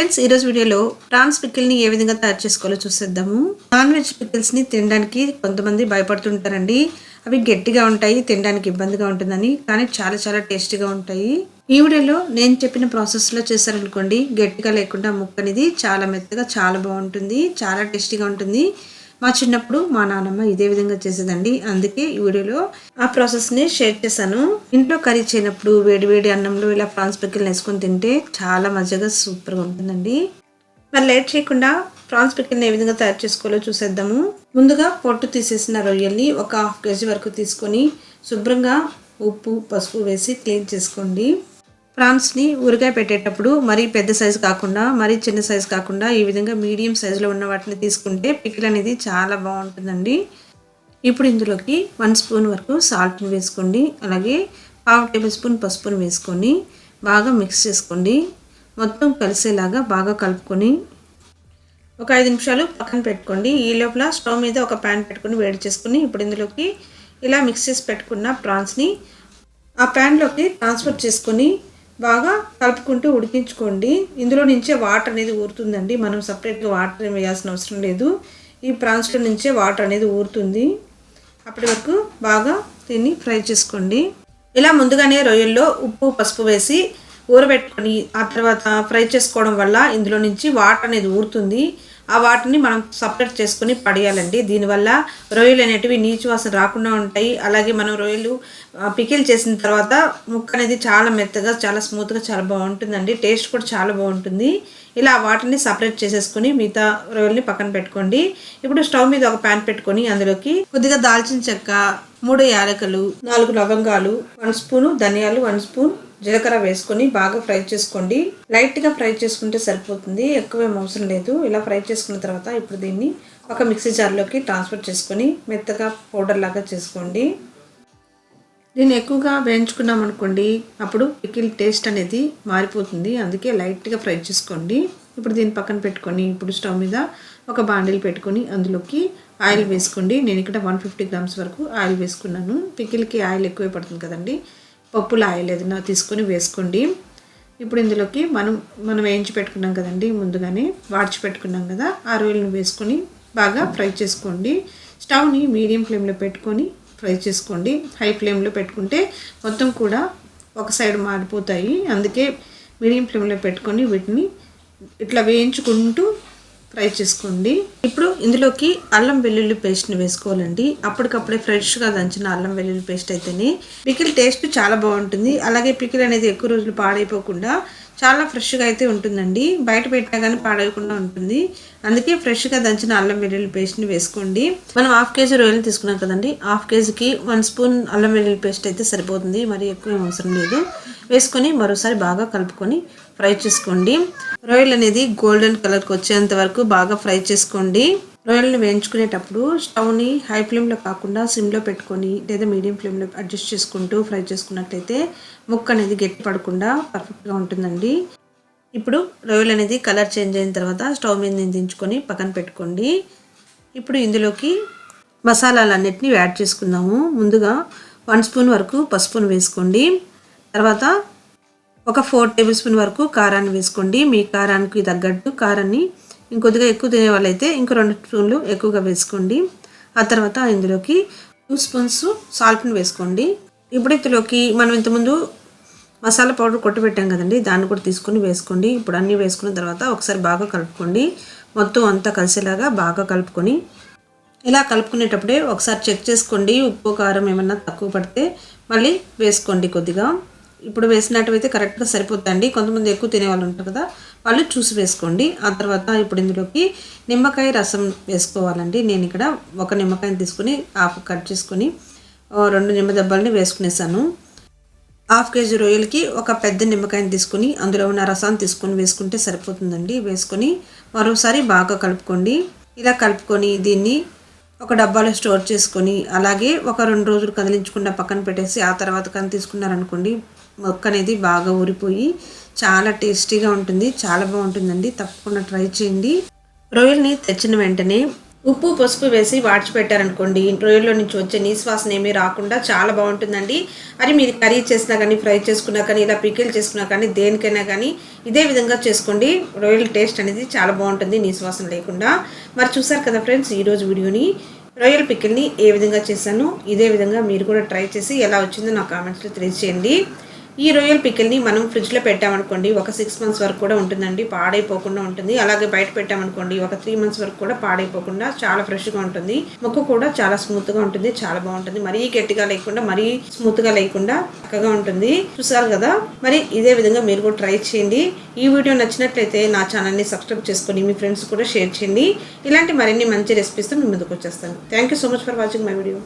Friends ఈరోజు వీడియోలో prawns పికిల్ని ఏ విధంగా తయారు చేసుకోవాలో చూసేద్దాము. నాన్ వెజ్ పికిల్స్ని తినడానికి కొంతమంది భయపడుతుంటారండి. అవి గట్టిగా ఉంటాయి తినడానికి ఇబ్బందిగా ఉంటుందని కానీ చాలా చాలా టేస్టీగా ఉంటాయి. ఈ వీడియోలో నేను చెప్పిన ప్రాసెస్లో చేశారనుకోండి గట్టిగా లేకుండా ముక్క అనేది చాలా మెత్తగా చాలా బాగుంటుంది చాలా టేస్టీగా ఉంటుంది. మా చిన్నప్పుడు మా నాన్నమ్మ ఇదే విధంగా చేసేదండి. అందుకే ఈ వీడియోలో ఆ ప్రాసెస్ని షేర్ చేశాను. ఇంట్లో కర్రీ చేయనప్పుడు వేడి వేడి అన్నంలో ఇలా ప్రాన్స్ పిక్కిల్ని వేసుకొని తింటే చాలా మజాగా సూపర్గా ఉంటుందండి. మరి లేట్ చేయకుండా ప్రాన్స్ పిక్కిల్ని ఏ విధంగా తయారు చేసుకోవాలో చూసేద్దాము. ముందుగా పొట్టు తీసేసిన రొయ్యల్ని ఒక హాఫ్ కేజీ వరకు తీసుకొని శుభ్రంగా ఉప్పు పసుపు వేసి క్లీన్ చేసుకోండి. ప్రాన్స్ని ఊరిగా పెట్టేటప్పుడు మరీ పెద్ద సైజు కాకుండా మరీ చిన్న సైజు కాకుండా ఈ విధంగా మీడియం సైజులో ఉన్న వాటిని తీసుకుంటే పికిల్ అనేది చాలా బాగుంటుందండి. ఇప్పుడు ఇందులోకి వన్ స్పూన్ వరకు సాల్ట్ని వేసుకోండి. అలాగే పావు టేబుల్ స్పూన్ పసుపును వేసుకొని బాగా మిక్స్ చేసుకోండి. మొత్తం కలిసేలాగా బాగా కలుపుకొని ఒక ఐదు నిమిషాలు పక్కన పెట్టుకోండి. ఈ లోపల స్టవ్ మీద ఒక ప్యాన్ పెట్టుకొని వేడి చేసుకుని ఇప్పుడు ఇందులోకి ఇలా మిక్స్ చేసి పెట్టుకున్న ప్రాన్స్ని ఆ ప్యాన్లోకి ట్రాన్స్ఫర్ చేసుకొని బాగా కలుపుకుంటూ ఉడికించుకోండి. ఇందులో నుంచే వాటర్ అనేది ఊరుతుందండి. మనం సపరేట్గా వాటర్ వేయాల్సిన అవసరం లేదు. ఈ ప్రాన్స్లో నుంచే వాటర్ అనేది ఊరుతుంది. అప్పటి వరకు బాగా దీన్ని ఫ్రై చేసుకోండి. ఇలా ముందుగానే రొయ్యల్లో ఉప్పు పసుపు వేసి ఊరబెట్టుకొని ఆ తర్వాత ఫ్రై చేసుకోవడం వల్ల ఇందులో నుంచి వాటర్ అనేది ఊరుతుంది. ఆ వాటిని మనం సపరేట్ చేసుకొని పడేయాలండి. దీనివల్ల రొయ్యలు అనేటివి నీచు వాసన రాకుండా ఉంటాయి. అలాగే మనం రొయ్యలు పికిల్ చేసిన తర్వాత ముక్క అనేది చాలా మెత్తగా చాలా స్మూత్గా చాలా బాగుంటుందండి. టేస్ట్ కూడా చాలా బాగుంటుంది. ఇలా వాటిని సపరేట్ చేసేసుకుని మిగతా రొయ్యల్ని పక్కన పెట్టుకోండి. ఇప్పుడు స్టవ్ మీద ఒక ప్యాన్ పెట్టుకొని అందులోకి కొద్దిగా దాల్చిన చెక్క మూడు యాలకులు నాలుగు లవంగాలు వన్ స్పూను ధనియాలు వన్ స్పూన్ జీలకర్ర వేసుకొని బాగా ఫ్రై చేసుకోండి. లైట్గా ఫ్రై చేసుకుంటే సరిపోతుంది. ఎక్కువ ఏం అవసరం లేదు. ఇలా ఫ్రై చేసుకున్న తర్వాత ఇప్పుడు దీన్ని ఒక మిక్సీ జార్లోకి ట్రాన్స్ఫర్ చేసుకొని మెత్తగా పౌడర్ లాగా చేసుకోండి. దీన్ని ఎక్కువగా వేయించుకున్నాం అనుకోండి అప్పుడు పికిల్ టేస్ట్ అనేది మారిపోతుంది. అందుకే లైట్గా ఫ్రై చేసుకోండి. ఇప్పుడు దీన్ని పక్కన పెట్టుకొని ఇప్పుడు స్టవ్ మీద ఒక బాండిల్ పెట్టుకొని అందులోకి ఆయిల్ వేసుకోండి. నేను ఇక్కడ వన్ ఫిఫ్టీ గ్రామ్స్ వరకు ఆయిల్ వేసుకున్నాను. పికిల్కి ఆయిల్ ఎక్కువే పడుతుంది కదండి. పప్పుల ఆయిల్ ఏదైనా తీసుకొని వేసుకోండి. ఇప్పుడు ఇందులోకి మనం మనం వేయించి పెట్టుకున్నాం కదండి ముందుగానే. వాడ్చి పెట్టుకున్నాం కదా ఆ రొయ్యలను వేసుకొని బాగా ఫ్రై చేసుకోండి. స్టవ్ని మీడియం ఫ్లేమ్లో పెట్టుకొని ఫ్రై చేసుకోండి. హై ఫ్లేమ్లో పెట్టుకుంటే మొత్తం కూడా ఒక సైడ్ మారిపోతాయి అందుకే మీడియం ఫ్లేమ్లో పెట్టుకొని వీటిని ఇట్లా వేయించుకుంటూ ఫ్రై చేసుకోండి. ఇప్పుడు ఇందులోకి అల్లం వెల్లుల్లి పేస్ట్ని వేసుకోవాలండి. అప్పటికప్పుడే ఫ్రెష్గా దంచిన అల్లం వెల్లుల్లి పేస్ట్ అయితేనే పికిల్ టేస్ట్ చాలా బాగుంటుంది. అలాగే పికిల్ అనేది ఎక్కువ రోజులు పాడైపోకుండా చాలా ఫ్రెష్గా అయితే ఉంటుందండి. బయట పెట్టినా కానీ పాడవకుండా ఉంటుంది. అందుకే ఫ్రెష్గా దంచిన అల్లం వెల్లుల్లి పేస్ట్ని వేసుకోండి. మనం హాఫ్ కేజీ రొయ్యలు తీసుకున్నాం కదండి. హాఫ్ కేజీకి వన్ స్పూన్ అల్లం వెల్లుల్లి పేస్ట్ అయితే సరిపోతుంది. మరి ఎక్కువ అవసరం లేదు. వేసుకొని మరోసారి బాగా కలుపుకొని ఫ్రై చేసుకోండి. రొయ్యలు అనేది గోల్డెన్ కలర్కి వచ్చేంత వరకు బాగా ఫ్రై చేసుకోండి. రొయ్యలను వేయించుకునేటప్పుడు స్టవ్ని హై ఫ్లేమ్లో కాకుండా సిమ్లో పెట్టుకొని లేదా మీడియం ఫ్లేమ్లో అడ్జస్ట్ చేసుకుంటూ ఫ్రై చేసుకున్నట్లయితే ముక్క అనేది గట్టి పడకుండా పర్ఫెక్ట్గా ఉంటుందండి. ఇప్పుడు రొయ్యలు అనేది కలర్ చేంజ్ అయిన తర్వాత స్టవ్ మీద దించుకొని పక్కన పెట్టుకోండి. ఇప్పుడు ఇందులోకి మసాలాలన్నిటిని యాడ్ చేసుకుందాము. ముందుగా వన్ స్పూన్ వరకు పసుపును వేసుకోండి. తర్వాత ఒక ఫోర్ టేబుల్ స్పూన్ వరకు కారాన్ని వేసుకోండి. మీ కారానికి తగ్గట్టు కారాన్ని ఇంకొద్దిగా ఎక్కువ తినే వాళ్ళైతే ఇంకో రెండు స్పూన్లు ఎక్కువగా వేసుకోండి. ఆ తర్వాత ఇందులోకి టూ స్పూన్స్ సాల్ట్ని వేసుకోండి. ఇప్పుడు ఇందులోకి మనం ఇంతకుముందు మసాలా పౌడర్ కొట్టి పెట్టాం కదండి దాన్ని కూడా తీసుకొని వేసుకోండి. ఇప్పుడు అన్నీ వేసుకున్న తర్వాత ఒకసారి బాగా కలుపుకోండి. మొత్తం అంతా కలిసేలాగా బాగా కలుపుకొని ఇలా కలుపుకునేటప్పుడే ఒకసారి చెక్ చేసుకోండి ఉప్పు కారం ఏమన్నా తక్కువ పడితే మళ్ళీ వేసుకోండి కొద్దిగా. ఇప్పుడు వేసినట్టువైతే కరెక్ట్గా సరిపోతుందండి కొంతమంది ఎక్కువ తినేవాళ్ళు ఉంటారు కదా వాళ్ళు చూసి వేసుకోండి. ఆ తర్వాత ఇప్పుడు ఇందులోకి నిమ్మకాయ రసం వేసుకోవాలండి. నేను ఇక్కడ ఒక నిమ్మకాయని తీసుకుని హాఫ్ కట్ చేసుకొని రెండు నిమ్మ దెబ్బలని వేసుకునేసాను. హాఫ్ కేజీ రొయ్యలకి ఒక పెద్ద నిమ్మకాయని తీసుకొని అందులో ఉన్న రసాన్ని తీసుకొని వేసుకుంటే సరిపోతుందండి. వేసుకొని మరోసారి బాగా కలుపుకోండి. ఇలా కలుపుకొని దీన్ని ఒక డబ్బాలో స్టోర్ చేసుకొని అలాగే ఒక రెండు రోజులు కదిలించకుండా పక్కన పెట్టేసి ఆ తర్వాత కానీ తీసుకున్నారనుకోండి మొక్క అనేది బాగా ఊరిపోయి చాలా టేస్టీగా ఉంటుంది చాలా బాగుంటుందండి. తప్పకుండా ట్రై చేయండి. రొయ్యల్ని తెచ్చిన వెంటనే ఉప్పు పసుపు వేసి వాడ్చి పెట్టారనుకోండి రొయ్యల్లో నుంచి వచ్చే నీశ్వాసన ఏమీ రాకుండా చాలా బాగుంటుందండి. అది మీరు కర్రీ చేసినా కానీ ఫ్రై చేసుకున్నా కానీ ఇలా పికిల్ చేసుకున్నా కానీ దేనికైనా కానీ ఇదే విధంగా చేసుకోండి. రొయ్యల టేస్ట్ అనేది చాలా బాగుంటుంది నీశ్వాసన లేకుండా. మరి చూసారు కదా ఫ్రెండ్స్ ఈరోజు వీడియోని. రొయ్యల పికిల్ని ఏ విధంగా చేశాను ఇదే విధంగా మీరు కూడా ట్రై చేసి ఎలా వచ్చిందో నా కామెంట్స్లో తెలియజేయండి. ఈ రొయ్యల పికిల్ని మనం ఫ్రిడ్జ్లో పెట్టామనుకోండి ఒక సిక్స్ మంత్స్ వరకు కూడా ఉంటుందండి పాడైపోకుండా ఉంటుంది. అలాగే బయట పెట్టామనుకోండి ఒక త్రీ మంత్స్ వరకు కూడా పాడైపోకుండా చాలా ఫ్రెష్గా ఉంటుంది. ముక్క కూడా చాలా స్మూత్గా ఉంటుంది చాలా బాగుంటుంది. మరీ గట్టిగా లేకుండా మరీ స్మూత్గా లేకుండా చక్కగా ఉంటుంది. చూసారు కదా? మరి ఇదే విధంగా మీరు కూడా ట్రై చేయండి. ఈ వీడియో నచ్చినట్లయితే నా ఛానల్ని సబ్స్క్రైబ్ చేసుకొని మీ ఫ్రెండ్స్ కూడా షేర్ చేయండి. ఇలాంటి మరిన్ని మంచి రెసిపీస్తో మీ ముందుకు వచ్చేస్తాను. Thank you so much for watching my video